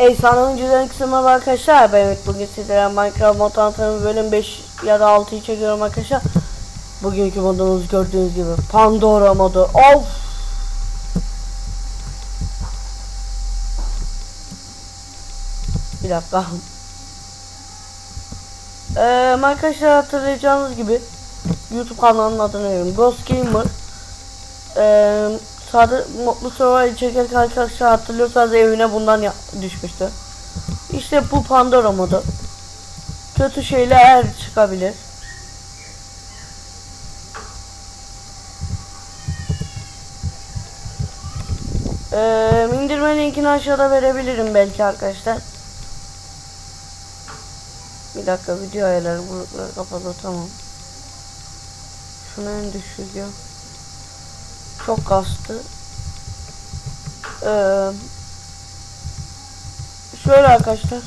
Ey sana önceden kısmı arkadaşlar. Ben evet bugün sizlere Minecraft mod tanıtımı bölüm 5 ya da 6'yı çekiyorum arkadaşlar. Bugünkü modumuz gördüğünüz gibi Pandora modu. Of! Bir dakika. Ee, arkadaşlar hatırlayacağınız gibi YouTube kanalının adını veriyorum. Ghost Gamer. Ee, Sadı Mutlu Survival çekerken arkadaşlar hatırlıyorsanız evine bundan düşmüştü. İşte bu Pandora modu. Kötü şeyler çıkabilir. Ee, indirme linkini aşağıda verebilirim belki arkadaşlar. Bir dakika video ayarları grupları kapalı tamam. Şunu en düşük ya. Çok kastı. Ee, şöyle arkadaşlar.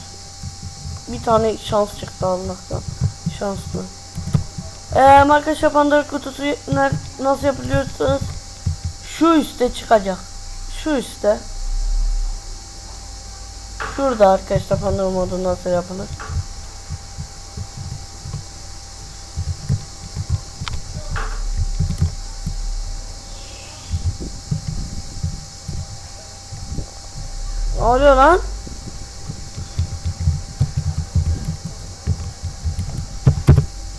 Bir tane şans çıktı Allah'tan. Şanslı. Ee, arkadaşlar Pandora kutusu nasıl yapılıyorsanız şu üstte çıkacak. Şu üstte. Şurada arkadaşlar Pandora modu nasıl yapılır. Ne oluyor lan?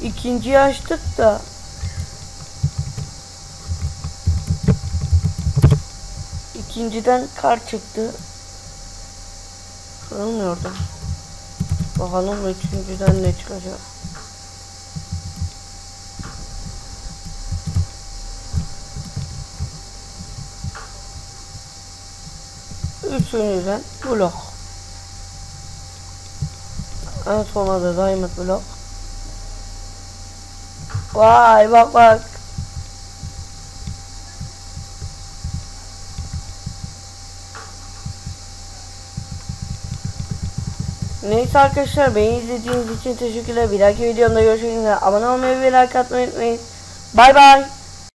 İkinciyi açtık da. İkinciden kar çıktı. Kırılmıyordu. Bakalım üçüncüden ne çıkacak. Üçüncüden blok. En sona da diamond blok. Vay bak bak. Neyse arkadaşlar beni izlediğiniz için teşekkürler. Bir dahaki videomda görüşmek üzere. Abone olmayı ve like atmayı unutmayın. Bay bay.